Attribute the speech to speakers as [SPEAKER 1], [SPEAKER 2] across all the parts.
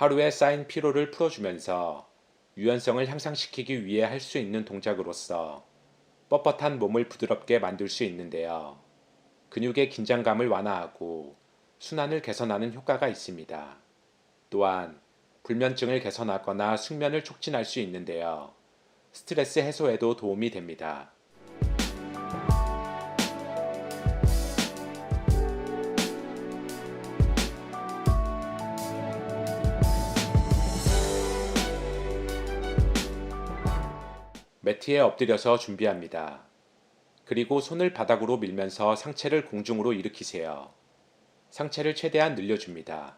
[SPEAKER 1] 하루에 쌓인 피로를 풀어주면서 유연성을 향상시키기 위해 할 수 있는 동작으로서 뻣뻣한 몸을 부드럽게 만들 수 있는데요. 근육의 긴장감을 완화하고 순환을 개선하는 효과가 있습니다. 또한 불면증을 개선하거나 숙면을 촉진할 수 있는데요. 스트레스 해소에도 도움이 됩니다. 매트에 엎드려서 준비합니다. 그리고 손을 바닥으로 밀면서 상체를 공중으로 일으키세요. 상체를 최대한 늘려줍니다.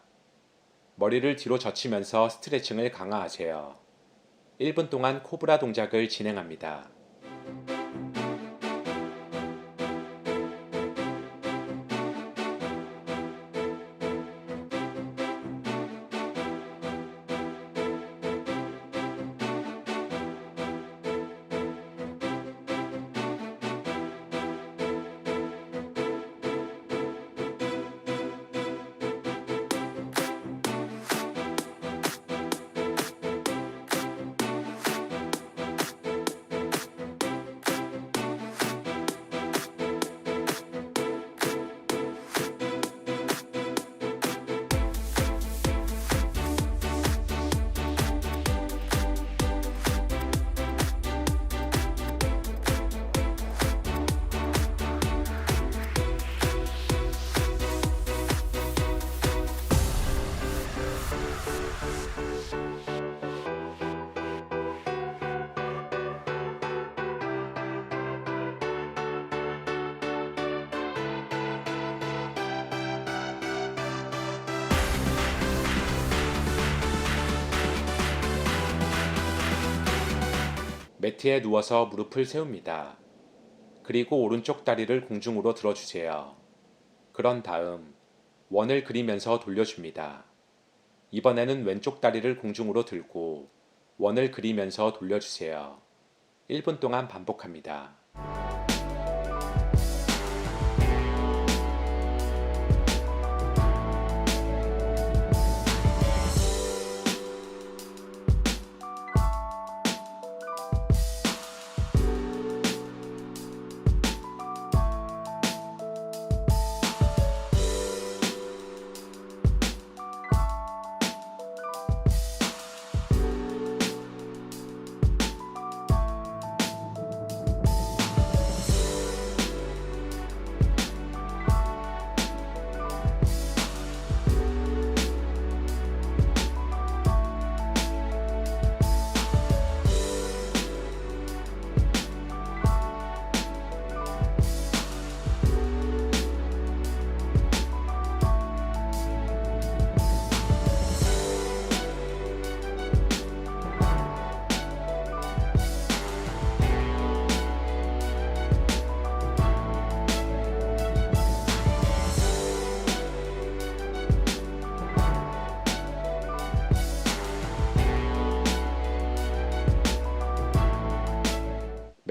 [SPEAKER 1] 머리를 뒤로 젖히면서 스트레칭을 강화하세요. 1분 동안 코브라 동작을 진행합니다. 매트에 누워서 무릎을 세웁니다. 그리고 오른쪽 다리를 공중으로 들어주세요. 그런 다음 원을 그리면서 돌려줍니다. 이번에는 왼쪽 다리를 공중으로 들고 원을 그리면서 돌려주세요. 1분 동안 반복합니다.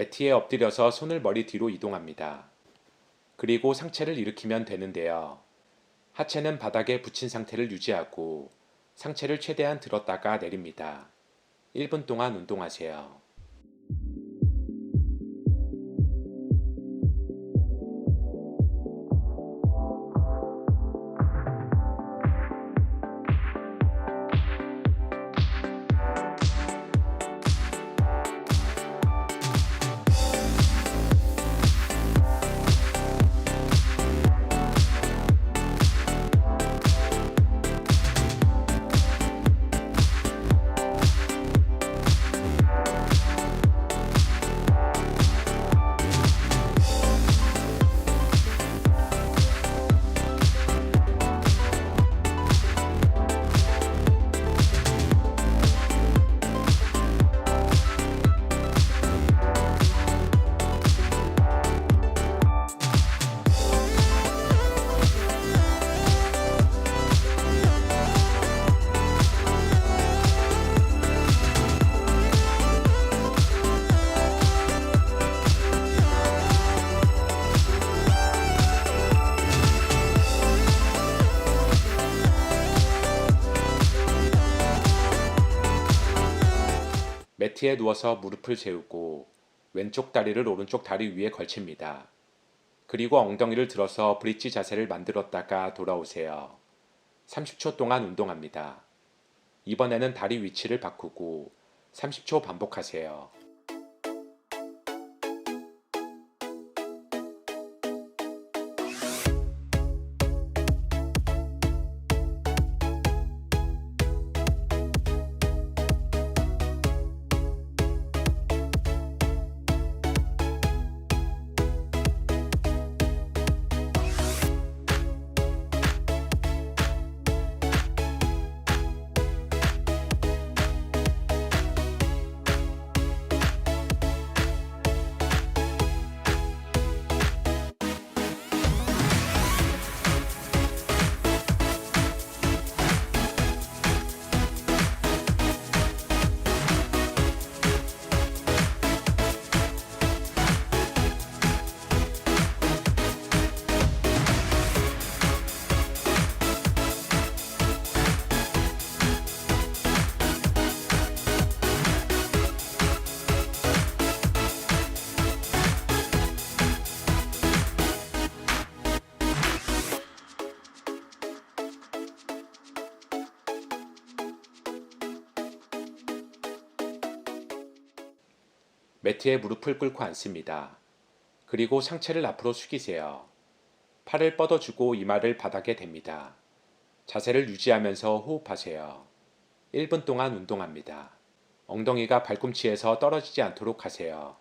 [SPEAKER 1] 매트에 엎드려서 손을 머리 뒤로 이동합니다. 그리고 상체를 일으키면 되는데요. 하체는 바닥에 붙인 상태를 유지하고 상체를 최대한 들었다가 내립니다. 1분 동안 운동하세요. 매트에 누워서 무릎을 세우고 왼쪽 다리를 오른쪽 다리 위에 걸칩니다. 그리고 엉덩이를 들어서 브릿지 자세를 만들었다가 돌아오세요. 30초 동안 운동합니다. 이번에는 다리 위치를 바꾸고 30초 반복하세요. 매트에 무릎을 꿇고 앉습니다. 그리고 상체를 앞으로 숙이세요. 팔을 뻗어주고 이마를 바닥에 댑니다. 자세를 유지하면서 호흡하세요. 1분 동안 운동합니다. 엉덩이가 발꿈치에서 떨어지지 않도록 하세요.